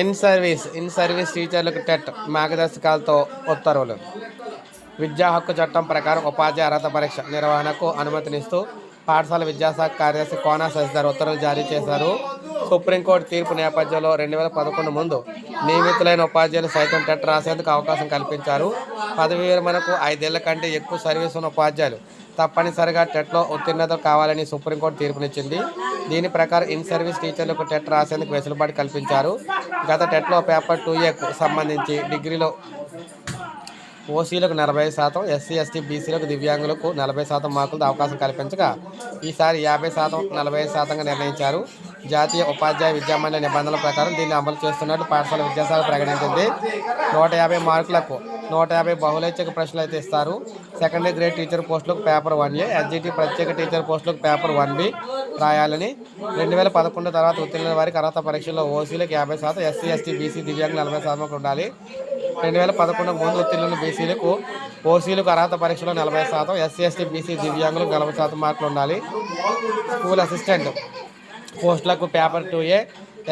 In service in service టీచర్లకు TET మార్గదర్శకాలతో ఉత్తర్వులు. విద్యా హక్కు చట్టం ప్రకారం ఉపాధ్యాయ అర్హత పరీక్ష నిర్వహణకు అనుమతినిస్తూ పాఠశాల విద్యాశాఖ కార్యదర్శి కోనా శశిధర్ ఉత్తర్వులు జారీ చేశారు. సుప్రీంకోర్టు తీర్పు నేపథ్యంలో రెండు వేల పదకొండు ముందు నియమితులైన ఉపాధ్యాయులు సైతం టెట్ రాసేందుకు అవకాశం కల్పించారు. పదవి విరమణకు ఐదేళ్ళ కంటే ఎక్కువ సర్వీస్ ఉన్న ఉపాధ్యాయులు తప్పనిసరిగా టెట్లో ఉత్తీర్ణత కావాలని సుప్రీంకోర్టు తీర్పునిచ్చింది. దీని ప్రకారం ఇన్ సర్వీస్ టీచర్లకు టెట్ రాసేందుకు వెసులుబాటు కల్పించారు. గత టెట్లో పేపర్ టూ ఏకు సంబంధించి డిగ్రీలో ఓసీలకు నలభై శాతం ఎస్సీ ఎస్టీ బీసీలకు దివ్యాంగులకు నలభై శాతం మార్కులతో అవకాశం కల్పించగా ఈసారి యాభై శాతం నలభై శాతంగా నిర్ణయించారు. జాతీయ ఉపాధ్యాయ విద్యామండలి నిబంధనల ప్రకారం దీన్ని అమలు చేస్తున్నట్టు పాఠశాల విద్యాశాఖ ప్రకటించింది. నూట యాభై మార్కులకు నూట యాభై బహుళైచ్ఛిక ప్రశ్నలు అయితే ఇస్తారు. సెకండరీ గ్రేడ్ టీచర్ పోస్టులకు పేపర్ వన్ ఏ ఎస్జిటి ప్రత్యేక టీచర్ పోస్టులకు పేపర్ వన్ బి రాయాలని రెండు వేల పదకొండు తర్వాత ఉత్తీర్ణ వారికి అర్హత పరీక్షల్లో ఓసీలకు యాభై శాతం ఎస్సీ ఎస్టీ బీసీ దివ్యాంగులు నలభై శాతం ఉండాలి. రెండు వేల పదకొండు ముందు ఉత్తీర్ణుల బీసీలకు ఓసీలకు అర్హత పరీక్షలో నలభై శాతం ఎస్సీ ఎస్టీ బీసీ దివ్యాంగులకు నలభై శాతం మార్కులు ఉండాలి. స్కూల్ అసిస్టెంట్ పోస్టులకు పేపర్ టూ ఏ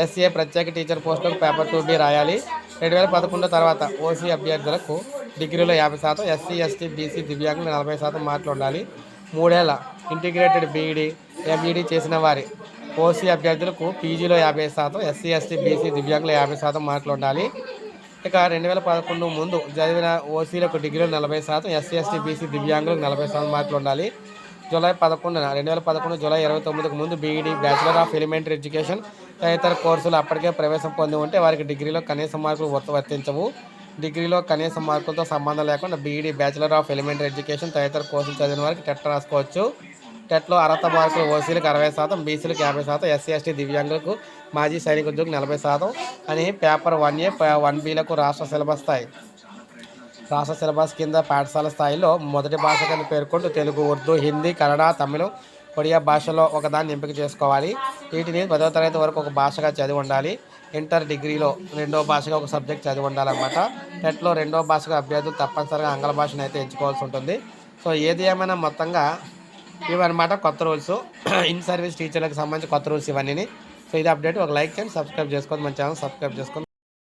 ఎస్ఏ ప్రత్యేక టీచర్ పోస్టులకు పేపర్ టూ బి రాయాలి. రెండు వేల పదకొండు తర్వాత ఓసీ అభ్యర్థులకు డిగ్రీలో యాభై శాతం ఎస్సీ ఎస్టీ బీసీ దివ్యాంగులు నలభై శాతం మార్కులు ఉండాలి. మూడేళ్ళ ఇంటిగ్రేటెడ్ బీఈడి ఎంఈడి చేసిన వారి ఓసీ అభ్యర్థులకు పీజీలో యాభై శాతం ఎస్సీ ఎస్టీ బీసీ దివ్యాంగులు యాభై శాతం మార్కులు ఉండాలి. ఇక రెండు వేల పదకొండు ముందు చదివిన ఓసీలకు డిగ్రీలో నలభై శాతం ఎస్సీ ఎస్టీ బీసీ దివ్యాంగులకు నలభై శాతం మార్కులు ఉండాలి. జూలై పదకొండున రెండు వేల పదకొండు జూలై ఇరవై తొమ్మిదికి ముందు BEd bachelor of elementary education తదితర కోర్సులు అప్పటికే ప్రవేశం పొంది ఉంటే వారికి డిగ్రీలో కనీస మార్కులు వర్తించవు. డిగ్రీలో కనీస మార్కులతో సంబంధం లేకుండా BEd bachelor of elementary education తదితర కోర్సులు చదివిన వారికి టెట్ రాసుకోవచ్చు. టెట్లో అర్హత మార్కులు ఓసీలకు అరవై శాతం బీసీలకు యాభై శాతం ఎస్సీ ఎస్టీ దివ్యాంగులకు మాజీ సైనిక ఉద్యోగులకు నలభై శాతం అని పేపర్ వన్ ఏ వన్ బీలకు రాష్ట్ర సిలబస్ స్థాయి. రాష్ట్ర సిలబస్ కింద పాఠశాల స్థాయిలో మొదటి భాషగా పేర్కొంటూ తెలుగు ఉర్దూ హిందీ కన్నడ తమిళం ఒడియా భాషలో ఒకదాన్ని ఎంపిక చేసుకోవాలి. వీటిని పదవ తరగతి వరకు ఒక భాషగా చదివి ఉండాలి. ఇంటర్ డిగ్రీలో రెండో భాషగా ఒక సబ్జెక్ట్ చదివి ఉండాలన్నమాట. టెట్లో రెండో భాషగా అభ్యర్థులు తప్పనిసరిగా ఆంగ్ల భాషను అయితే ఎంచుకోవాల్సి ఉంటుంది. సో ఏది ఏమైనా మొత్తంగా ఇవన్నమాట కొత్త రూల్స్. ఇన్ సర్వీస్ టీచర్లకు సంబంధించి కొత్త రూల్స్ ఇవన్నీ సో ఇది అప్డేట్. ఒక లైక్ చేయండి సబ్స్క్రైబ్ చేసుకోండి. మన ఛానల్ సబ్స్క్రైబ్ చేసుకోండి.